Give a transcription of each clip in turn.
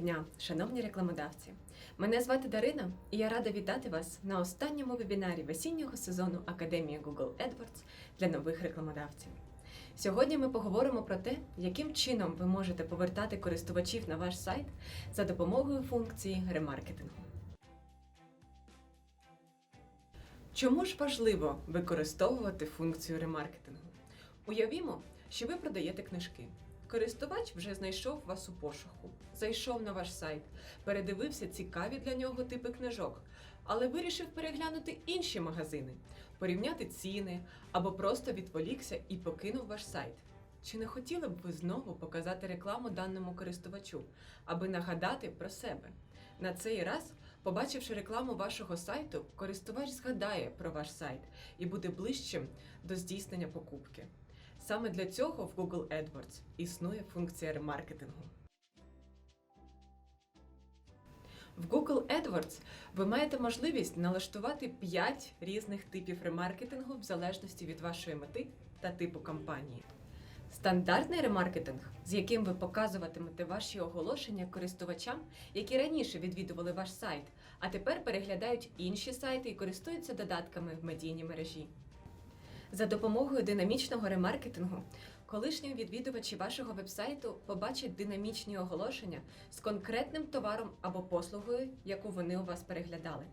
дня, шановні рекламодавці! Мене звати Дарина, і я рада вітати вас на останньому вебінарі весіннього сезону Академії Google AdWords для нових рекламодавців. Сьогодні ми поговоримо про те, яким чином ви можете повертати користувачів на ваш сайт за допомогою функції ремаркетингу. Чому ж важливо використовувати функцію ремаркетингу? Уявімо, що ви продаєте книжки. Користувач вже знайшов вас у пошуку, зайшов на ваш сайт, передивився цікаві для нього типи книжок, але вирішив переглянути інші магазини, порівняти ціни або просто відволікся і покинув ваш сайт. Чи не хотіли б ви знову показати рекламу даному користувачу, аби нагадати про себе? На цей раз, побачивши рекламу вашого сайту, користувач згадає про ваш сайт і буде ближчим до здійснення покупки. Саме для цього в Google AdWords існує функція ремаркетингу. В Google AdWords ви маєте можливість налаштувати 5 різних типів ремаркетингу в залежності від вашої мети та типу кампанії. Стандартний ремаркетинг, з яким ви показуватимете ваші оголошення користувачам, які раніше відвідували ваш сайт, а тепер переглядають інші сайти і користуються додатками в медійній мережі. За допомогою динамічного ремаркетингу колишні відвідувачі вашого вебсайту побачать динамічні оголошення з конкретним товаром або послугою, яку вони у вас переглядали.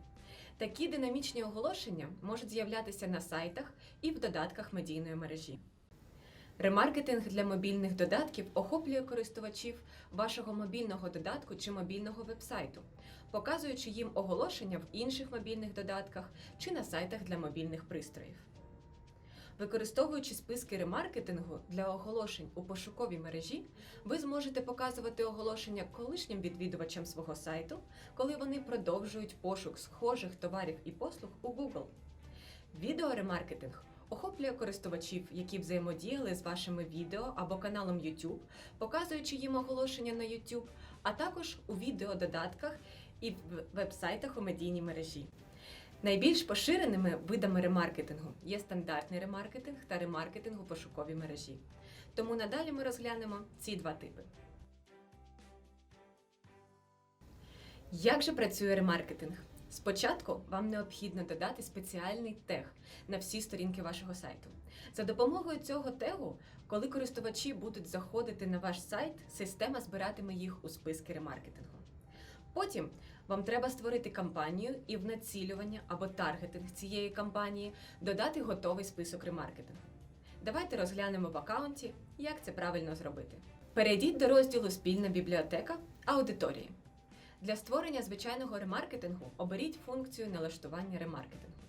Такі динамічні оголошення можуть з'являтися на сайтах і в додатках медійної мережі. Ремаркетинг для мобільних додатків охоплює користувачів вашого мобільного додатку чи мобільного вебсайту, показуючи їм оголошення в інших мобільних додатках чи на сайтах для мобільних пристроїв. Використовуючи списки ремаркетингу для оголошень у пошуковій мережі, ви зможете показувати оголошення колишнім відвідувачам свого сайту, коли вони продовжують пошук схожих товарів і послуг у Google. Відеоремаркетинг охоплює користувачів, які взаємодіяли з вашими відео або каналом YouTube, показуючи їм оголошення на YouTube, а також у відеододатках і в вебсайтах у медійній мережі. Найбільш поширеними видами ремаркетингу є стандартний ремаркетинг та ремаркетинг у пошуковій мережі. Тому надалі ми розглянемо ці два типи. Як же працює ремаркетинг? Спочатку вам необхідно додати спеціальний тег на всі сторінки вашого сайту. За допомогою цього тегу, коли користувачі будуть заходити на ваш сайт, система збиратиме їх у списки ремаркетингу. Потім вам треба створити кампанію і в націлювання або таргетинг цієї кампанії додати готовий список ремаркетингу. Давайте розглянемо в аккаунті, як це правильно зробити. Перейдіть до розділу Спільна бібліотека аудиторії. Для створення звичайного ремаркетингу оберіть функцію налаштування ремаркетингу.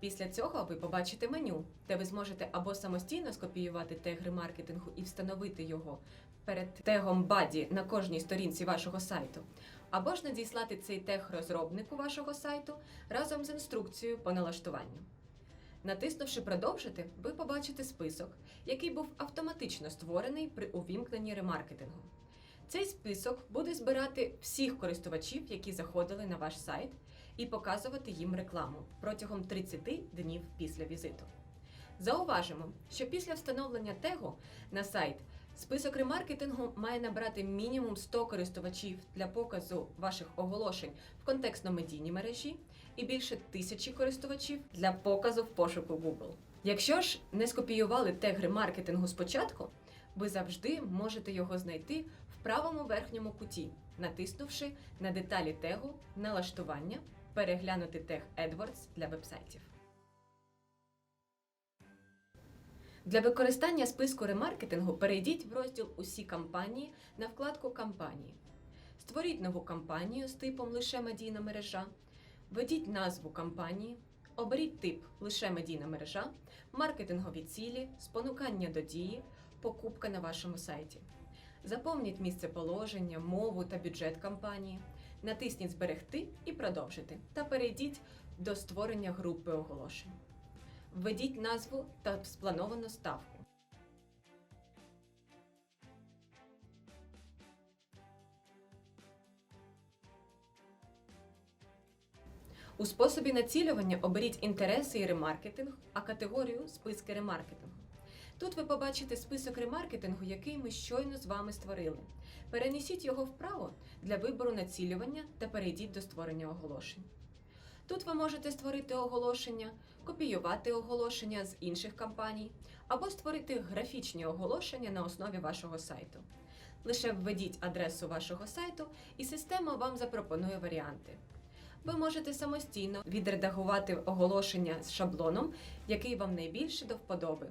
Після цього ви побачите меню, де ви зможете або самостійно скопіювати тег ремаркетингу і встановити його перед тегом Body на кожній сторінці вашого сайту, або ж надіслати цей тег розробнику вашого сайту разом з інструкцією по налаштуванню. Натиснувши Продовжити, ви побачите список, який був автоматично створений при увімкненні ремаркетингу. Цей список буде збирати всіх користувачів, які заходили на ваш сайт, і показувати їм рекламу протягом 30 днів після візиту. Зауважимо, що після встановлення тегу на сайт список ремаркетингу має набрати мінімум 100 користувачів для показу ваших оголошень в контекстно-медійній мережі і більше тисячі користувачів для показу в пошуку Google. Якщо ж не скопіювали тег ремаркетингу спочатку, ви завжди можете його знайти в правому верхньому куті, натиснувши на деталі тегу налаштування, переглянути тег AdWords для вебсайтів. Для використання списку ремаркетингу перейдіть в розділ Усі кампанії на вкладку Кампанії. Створіть нову кампанію з типом Лише медійна мережа, введіть назву кампанії, оберіть тип Лише медійна мережа, маркетингові цілі, спонукання до дії, покупка на вашому сайті. Заповніть місце положення, мову та бюджет кампанії, натисніть Зберегти і продовжити та перейдіть до створення групи оголошень. Введіть назву та сплановану ставку. У способі націлювання оберіть інтереси і ремаркетинг, а категорію списки ремаркетингу. Тут ви побачите список ремаркетингу, який ми щойно з вами створили. Перенесіть його вправо для вибору націлювання та перейдіть до створення оголошень. Тут ви можете створити оголошення, копіювати оголошення з інших кампаній або створити графічні оголошення на основі вашого сайту. Лише введіть адресу вашого сайту, і система вам запропонує варіанти. Ви можете самостійно відредагувати оголошення з шаблоном, який вам найбільше до вподоби.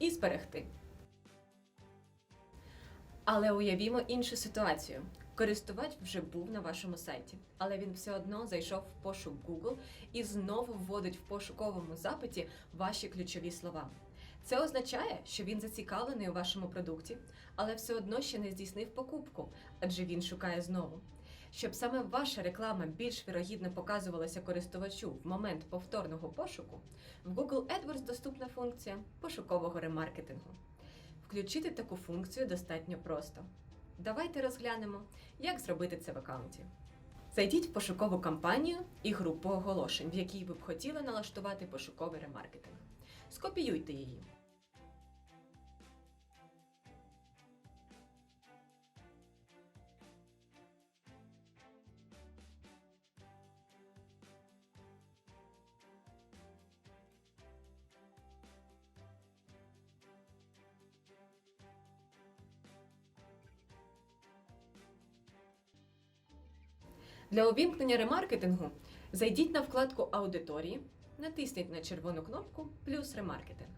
І зберегти. Але уявімо іншу ситуацію. Користувач вже був на вашому сайті, але він все одно зайшов в пошук Google і знову вводить в пошуковому запиті ваші ключові слова. Це означає, що він зацікавлений у вашому продукті, але все одно ще не здійснив покупку, адже він шукає знову. Щоб саме ваша реклама більш вірогідно показувалася користувачу в момент повторного пошуку, в Google AdWords доступна функція пошукового ремаркетингу. Включити таку функцію достатньо просто. Давайте розглянемо, як зробити це в аккаунті. Зайдіть в пошукову кампанію і групу оголошень, в якій ви б хотіли налаштувати пошуковий ремаркетинг. Скопіюйте її. Для увімкнення ремаркетингу зайдіть на вкладку Аудиторії, натисніть на червону кнопку Плюс ремаркетинг.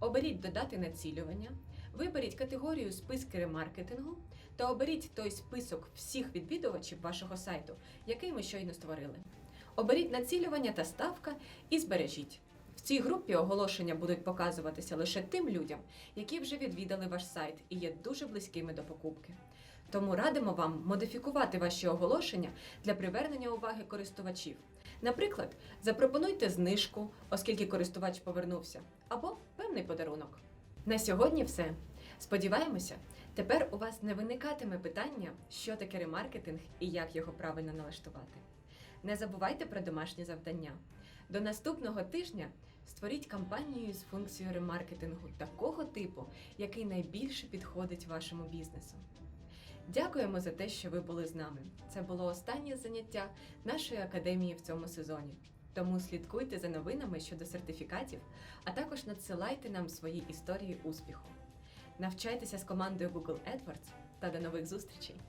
Оберіть Додати націлювання, виберіть категорію списки ремаркетингу та оберіть той список всіх відвідувачів вашого сайту, який ми щойно створили. Оберіть націлювання та ставка і збережіть. В цій групі оголошення будуть показуватися лише тим людям, які вже відвідали ваш сайт і є дуже близькими до покупки. Тому радимо вам модифікувати ваші оголошення для привернення уваги користувачів. Наприклад, запропонуйте знижку, оскільки користувач повернувся, або певний подарунок. На сьогодні все. Сподіваємося, тепер у вас не виникатиме питання, що таке ремаркетинг і як його правильно налаштувати. Не забувайте про домашні завдання. До наступного тижня створіть кампанію з функцією ремаркетингу такого типу, який найбільше підходить вашому бізнесу. Дякуємо за те, що ви були з нами. Це було останнє заняття нашої академії в цьому сезоні. Тому слідкуйте за новинами щодо сертифікатів, а також надсилайте нам свої історії успіху. Навчайтеся з командою Google AdWords та до нових зустрічей!